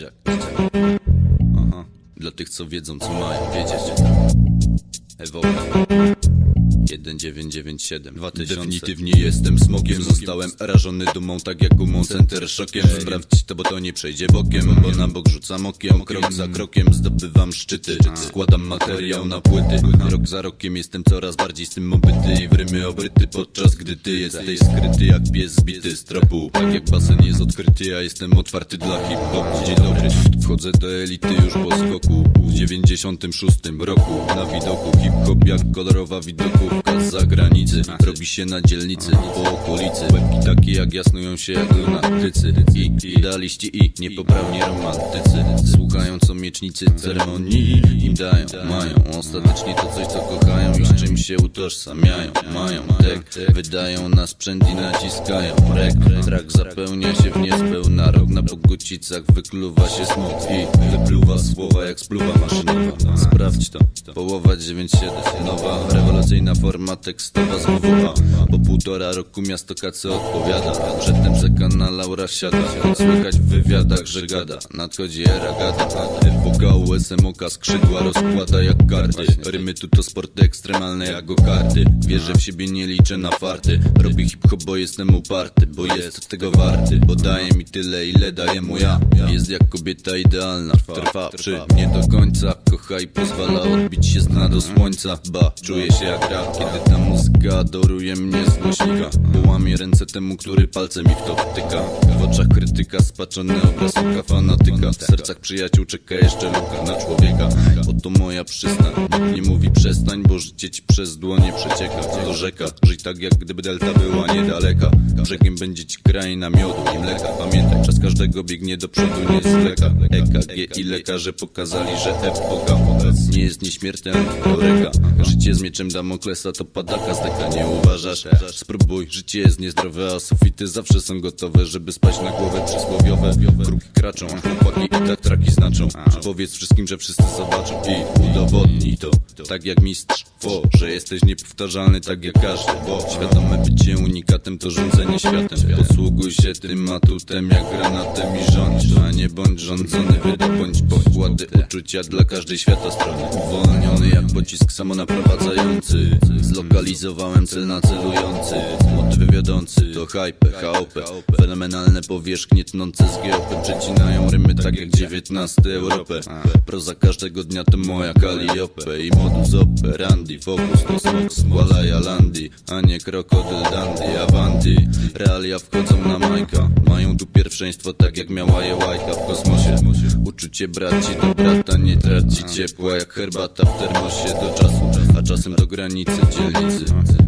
jak Aha, dla tych co wiedzą co mają wiedzieć. Ewoka 1997 2000 Definitywnie jestem smokiem Zostałem rażony dumą tak jak gumą Center szokiem. Sprawdź to bo to nie przejdzie bokiem Bo na bok rzucam okiem. Krok za krokiem zdobywam szczyty. Składam materiał na płyty. Rok za rokiem jestem coraz bardziej z tym obyty I w rymy obryty podczas gdy ty jesteś skryty jak pies zbity z tropu. Tak jak basen jest odkryty ja jestem otwarty dla hip-hop. Dzień dobry, wchodzę do elity już po skoku. W 96 roku na widoku Hip-hop jak kolorowa z zagranicy Robi się na dzielnicy, po okolicy. Łebki takie jak jasnują się jak lunatycy. I idealiści i niepoprawni romantycy. Słuchają co miecznicy ceremonii Im dają, mają Ostatecznie to coś co kochają I z czym się utożsamiają. Mają tek, wydają na sprzęt i naciskają. Rek, trak zapełnia się w niespełna. Rok na pogocicach wykluwa się smok I wypluwa słowa jak spluwa maszynowa Sprawdź to, połowa 9-7 Nowa, rewelacyjna forma tekstowa z WWA Po półtora roku miasto KC odpowiada Przedtem sekana Laura siada Słychać w wywiadach, że gada Nadchodzi era gada FWK, USMOK, skrzydła rozkłada jak karty Rymy tu to sporty ekstremalne jak karty Wierzę w siebie, nie liczę na farty Robię hip-hop, bo jestem uparty Bo jest tego warty Bo daje mi tyle, ile daje mu ja Jest jak kobieta idealna Trwa przy mnie do końca Kocha i pozwala odbić się z do słońca. Ba, czuję się jak rap Kiedy ta muzyka adoruje mnie z głośnika Bo łamie ręce temu, który palcem mi w to wtyka W oczach krytyka spaczony obraz oka fanatyka. W sercach przyjaciół czeka jeszcze luka na człowieka. Oto moja przystań. Nikt nie mówi przestań, bo życie ci przez dłonie przecieka. To rzeka, żyj tak jak gdyby delta była niedaleka. Brzegiem będzie ci kraina miodu i mleka. Pamiętaj, czas każdego biegnie do przodu, nie zwleka. EKG i lekarze pokazali, że epoka nie jest nieśmiertelna to reka Życie z mieczem Damoklesa to padaka z deka, nie uważasz? Spróbuj, życie jest niezdrowe, a sufity zawsze są gotowe Żeby spać na głowę przysłowiowe. Kruki kraczą, chłopaki i tak traki znaczą. Powiedz wszystkim, że wszyscy zobaczą i udowodnij to. Tak jak mistrz Fo, że jesteś niepowtarzalny tak jak każdy Bo świadome bycie unikatem to rządzenie światem. Posługuj się tym atutem jak granatem i rządź A nie bądź rządzony, wydobądź pokłady uczucia dla każdej świata strony Uwolniony jak pocisk samonaprowadzający. Zlokalizowałem cel nacelujący Motywy wiodący. To hype, HOP Fenomenalne powierzchnie tnące z geopy Przecinają rymy tak jak XIX Europę. Proza każdego dnia to moja Calliope. I modus operandi Focus to smok z Landi A nie krokodyl dandy Avanti. Realia wchodzą na majka Mają tu pierwszeństwo tak jak miała je łajka w kosmosie. Uczucie braci do brata nie traci ciepła Jak herbata w termosie. Do czasu A czasem do granicy dzielnicy.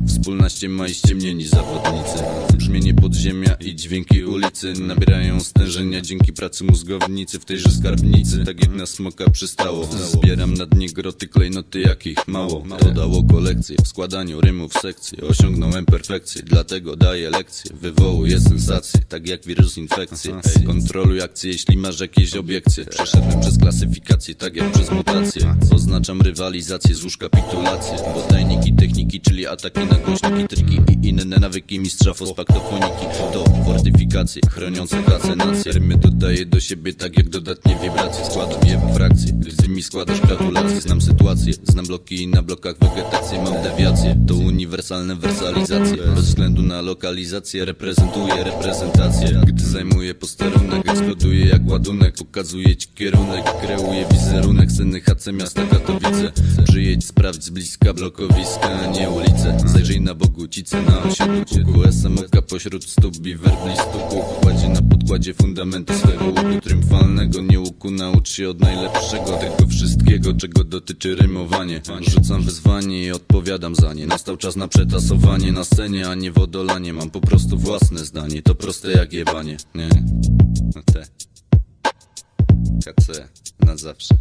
Wspólna ściema i ściemnieni zawodnicy. Brzmienie podziemia i dźwięki ulicy Nabierają stężenia dzięki pracy mózgownicy W tejże skarbnicy, tak jak na smoka przystało Zbieram na dnie groty klejnoty jakich mało. To dało kolekcję w składaniu rymów sekcji Osiągnąłem perfekcję, dlatego daję lekcje Wywołuję sensacje, tak jak wirus infekcji Ej, Kontroluj akcje, jeśli masz jakieś obiekcje. Przeszedłem przez klasyfikację, tak jak przez mutację Oznaczam rywalizację, złóż kapitulację Bo tajniki, techniki, czyli ataki na głośniki, triki I inne nawyki mistrza fospaktofoniki To fortyfikacje, chroniące klasę nację Rymy dodaję do siebie tak jak dodatnie wibracje. Składam je w frakcje, gdy mi składasz gratulacje. Znam sytuację, znam bloki i na blokach wegetację Mam dewiację, to uniwersalne wersalizacje. Bez względu na lokalizację reprezentuję reprezentację. Gdy zajmuję posterunek, eksploduję jak ładunek. Pokazuję ci kierunek, kreuję wizerunek. Sceny HC miasta Katowice. Przyjedź, sprawdź z bliska blokowiska, a nie ulice. Zajrzyj na Bogucice, na osiedlu kuku SMOK pośród stóp i werbli stuku Kładzie na podkładzie fundamenty swego łuku triumfalnego. Nie łuku, naucz się od najlepszego Tego wszystkiego, czego dotyczy rymowanie. Rzucam wyzwanie i odpowiadam za nie. Nastał czas na przetasowanie na scenie, a nie wodolanie Mam po prostu własne zdanie, to proste jak jebanie. Nie, no te KC, na zawsze